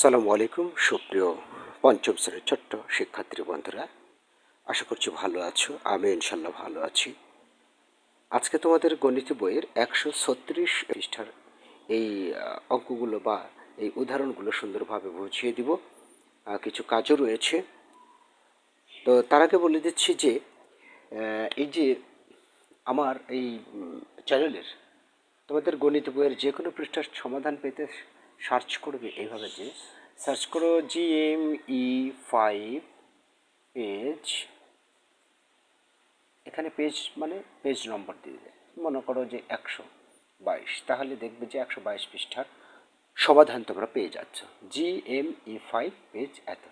সালামু আলাইকুম, সুপ্রিয় পঞ্চম শ্রেণির ছোট্ট শিক্ষার্থী বন্ধুরা। আশা করছি ভালো আছো, আমি ইনশাল্লাহ ভালো আছি। আজকে তোমাদের গণিত বইয়ের একশো ছত্রিশ পৃষ্ঠার এই অঙ্কগুলো বা এই উদাহরণগুলো সুন্দরভাবে বুঝিয়ে দিব। কিছু কাজও রয়েছে। তো তার আগে বলে দিচ্ছি যে এই যে আমার এই চ্যানেলের তোমাদের গণিত বইয়ের যে কোনো পৃষ্ঠার সমাধান পেতে সার্চ করবে এইভাবে যে, সার্চ করো G M E five page এখানে পেজ মানে পেজ নম্বর দিয়ে দেয় মনে করো যে একশো বাইশ, তাহলে দেখবে যে একশো বাইশ পৃষ্ঠার সমাধান তোমরা পেয়ে যাচ্ছ। G M E five page এত।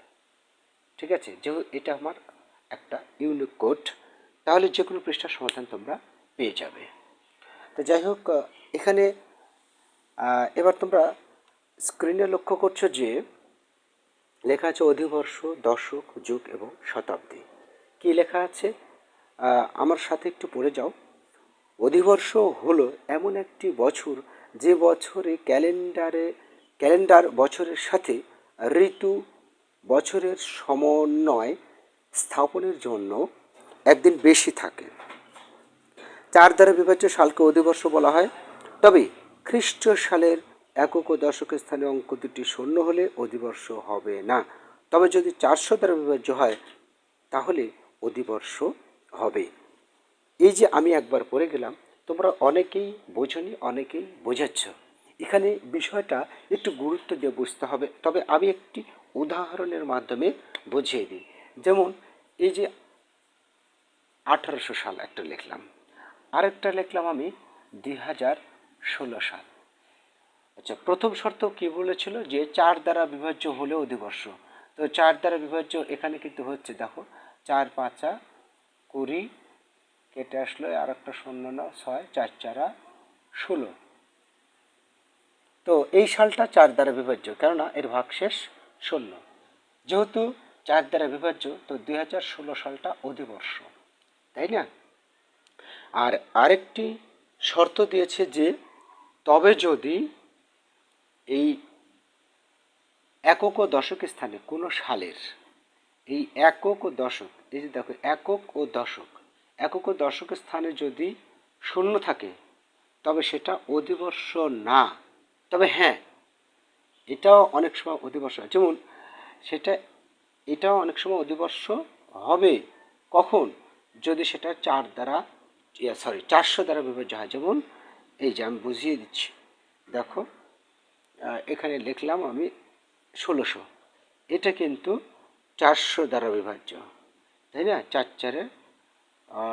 ঠিক আছে? যেহেতু এটা আমার একটা ইউনিক কোড তাহলে যে কোনো পৃষ্ঠার সমাধান তোমরা পেয়ে যাবে। তো যাই হোক এখানে এবার তোমরা স্ক্রিনে লক্ষ্য করছ যে লেখা আছে অধিবর্ষ, দশক, যুগ এবং শতাব্দী। কি লেখা আছে? আমার সাথে একটু পড়ে যাও। অধিবর্ষ হলো এমন একটি বছর, যে বছরে ক্যালেন্ডারে, ক্যালেন্ডার বছরের সাথে ঋতু বছরের সমন্বয় স্থাপনের জন্য একদিন বেশি থাকে। চার দ্বারা বিভাজ্য সালকে অধিবর্ষ বলা হয়। তবে খ্রিস্ট সালের একক ও দশক স্থানে অঙ্ক দুটি শূন্য হলে অধিবর্ষ হবে না। তবে যদি চারশো দ্বারা বিভাজ্য হয়, তাহলে অধিবর্ষ হবে। এই যে আমি একবার পড়ে গেলাম, তোমরা অনেকেই বোঝনি, অনেকেই বোঝাচ্ছ। এখানে বিষয়টা একটু গুরুত্ব দিয়ে বুঝতে হবে। তবে আমি একটি উদাহরণের মাধ্যমে বুঝিয়ে দিই। যেমন, এই যে আঠারোশো সাল একটা লিখলাম। আরেকটা লিখলাম আমি দুই হাজার ষোলো সাল। আচ্ছা প্রথম শর্ত কি বলেছিল? যে চার দ্বারা বিভাজ্য হলে অধিবর্ষ তো চার দ্বারা বিভাজ্য এখানে কিন্তু হচ্ছে, দেখো, চার পাঁচা কুড়ি কেটে আসলো আর একটা শূন্য না, ছয়, চার চারা ষোলো। তো এই সালটা চার দ্বারা বিভাজ্য, কেননা এর ভাগশেষ শূন্য। যেহেতু চার দ্বারা বিভাজ্য, তো দুই হাজার ষোলো সালটা অধিবর্ষ, তাই না? আর আরেকটি শর্ত দিয়েছে যে, তবে যদি এই একক ও দশক স্থানে কোনো সালের, এই একক ও দশক, এই যে দেখো, একক ও দশক, একক ও দশক স্থানে যদি শূন্য থাকে, তবে সেটা অধিবর্ষ না। তবে হ্যাঁ এটাও অনেক সময় অধিবর্ষ হয়। যেমন, সেটা, এটাও অনেক সময় অধিবর্ষ হবে। কখন? যদি সেটা চার দ্বারা সরি চারশো দ্বারা বিভাজ্য হয়। যেমন, এই যে আমি বুঝিয়ে দিচ্ছি, দেখো এখানে লিখলাম আমি ষোলোশো। এটা কিন্তু চারশো দ্বারা বিভাজ্য, তাই না? চার চারে,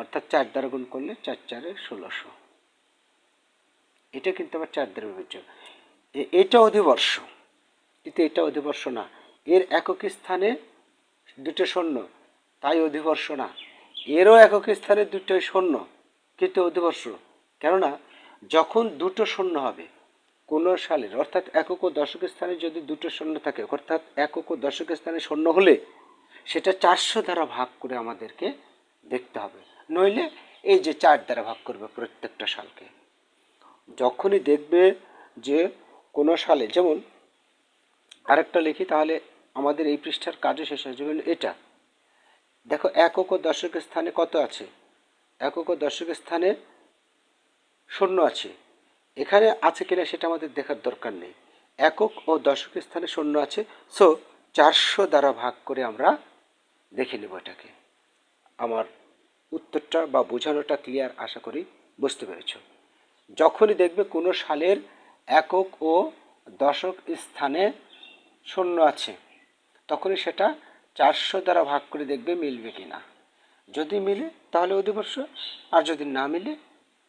অর্থাৎ চার দ্বারা গুণ করলে চার চারে ষোলোশো। এটা কিন্তু আবার চার দ্বারা বিভাজ্য। এটা অধিবর্ষ, কিন্তু এটা অধিবর্ষ না। এর একক স্থানে দুটো শূন্য, তাই অধিবর্ষ না। এরও একক স্থানে দুটোই শূন্য, কিন্তু অধিবর্ষ। কেননা, যখন দুটো শূন্য হবে কোন সালের, অর্থাৎ একক ও দশক স্থানে যদি দুটো শূন্য থাকে, অর্থাৎ একক ও দশক স্থানে শূন্য হলে সেটা চারশো দ্বারা ভাগ করে আমাদেরকে দেখতে হবে। নইলে এই যে চার দ্বারা ভাগ করবে প্রত্যেকটা সালকে। যখনই দেখবে যে কোনো সালে, যেমন আরেকটা লিখি, তাহলে আমাদের এই পৃষ্ঠার কাজও শেষ হয়ে যাবে এটা। দেখো, একক ও দশক স্থানে কত আছে? একক ও দশক স্থানে শূন্য আছে। এখানে আছে কিনা সেটা আমাদের দেখার দরকার নেই। একক ও দশক স্থানে শূন্য আছে। সো চারশো দ্বারা ভাগ করে আমরা দেখে নেব এটাকে। আমার উত্তরটা বা বোঝানোটা ক্লিয়ার আশা করি বুঝতে পেরেছ। যখনই দেখবে কোনো সালের একক ও দশক স্থানে শূন্য আছে, তখনই সেটা চারশো দ্বারা ভাগ করে দেখবে মিলবে কি না যদি মিলে, তাহলে অধিবর্ষ। আর যদি না মিলে,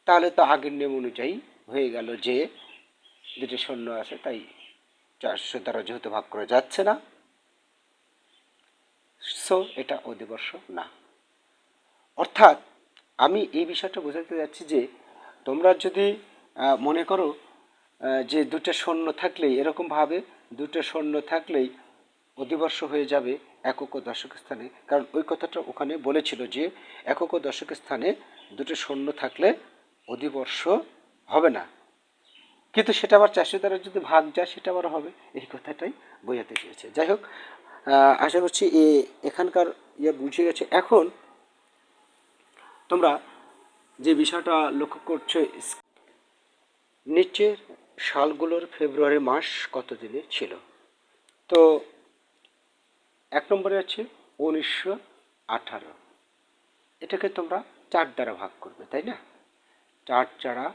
তাহলে তো আগের নিয়ম অনুযায়ী হয়ে গেল যে দুটি শূন্য আছে, তাই চারশো দ্বারা যেহেতু ভাগ করা যাচ্ছে না সো এটা অধিবর্ষ না। অর্থাৎ আমি এই বিষয়টা বোঝাতে যাচ্ছি যে তোমরা যদি মনে করো যে দুটো শূন্য থাকলেই এরকমভাবে দুটো শূন্য থাকলেই অধিবর্ষ হয়ে যাবে একক দশক স্থানে। কারণ ওই কথাটা ওখানে বলেছিল যে একক ও দশক স্থানে দুটো শূন্য থাকলে অধিবর্ষ হবে না। কিন্তু সেটা আবার চারশো দ্বারা যদি ভাগ যায়, সেটা আবার হবে। এই কথাটাই বোঝাতে চেয়েছে। যাই হোক আশা করছি এ, এখানকার ইয়ে বুঝে গেছে। এখন তোমরা যে বিষয়টা লক্ষ্য করছ, নিচের সালগুলোর ফেব্রুয়ারি মাস কত দিনে ছিল? তো এক নম্বরে আছে উনিশশো আঠারো। এটাকে তোমরা চার দ্বারা ভাগ করবে, তাই না? চার চারা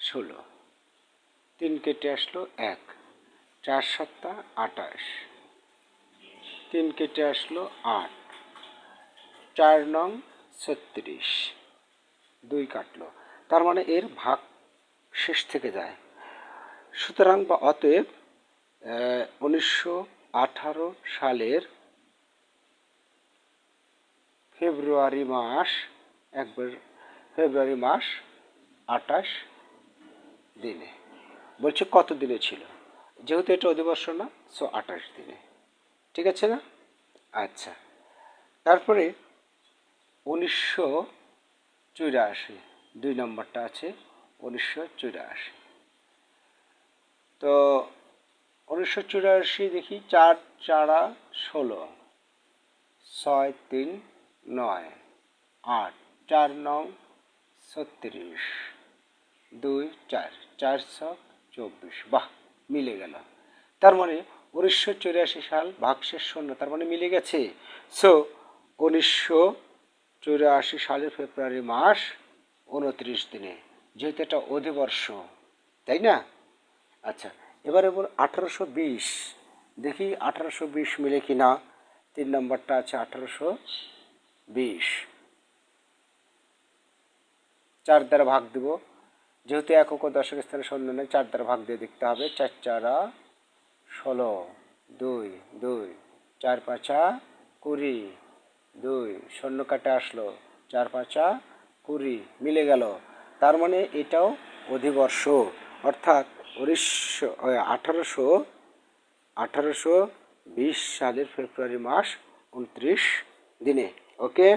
ষোলো। তিন কেটে আসলো এক। চার সাতটা আঠাশ তিন কেটে আসলো আট। চার নং ছত্রিশ। দুই কাটলো। তার মানে এর ভাগ শেষ থেকে যায়। সুতরাং বা অতএব উনিশশো আঠারো সালের ফেব্রুয়ারি মাস, একবার ফেব্রুয়ারি মাস আঠাশ দিনে। বলছে কত দিনে ছিল? যেহেতু এটা অধিবর্ষ না সো আঠাশ দিনে। ঠিক আছে না? আচ্ছা। তারপরে উনিশশো চুরাশি, দুই নম্বরটা আছে, উনিশশো চুরাশি। তো উনিশশো চুরাশি দেখি, চার চারা ষোলো, ছয় তিন নয়, আট, চার নং ছত্রিশ। দুই, চার চারশো চব্বিশ। বাহ, মিলে গেল। তার মানে উনিশশো চুরাশি সাল ভাগশেষ শূন্য, তার মানে মিলে গেছে। সো উনিশশো চুরাশি সালের ফেব্রুয়ারি মাস উনত্রিশ দিনে, যেহেতু এটা অধিবর্ষ, তাই না? আচ্ছা এবার এবার আঠারোশো বিশ, দেখি আঠারোশো বিশ মিলে কি না তিন নম্বরটা আছে আঠারোশো বিশ। চার দ্বারা ভাগ দেব। যেহেতু একক ও দশক স্থানে শূন্য নেই চার দ্বারা ভাগ দিয়ে দেখতে হবে, চার চারা ষোলো, দুই দুই, চার পাঁচা কুড়ি, দুই, শূন্য কাটে আসলো, চার পাঁচা কুড়ি, মিলে গেল। তার মানে এটাও অধিবর্ষ। অর্থাৎ উনিশশো আঠারোশো আঠারোশো বিশ সালের ফেব্রুয়ারি মাস উনত্রিশ দিনে। ওকে?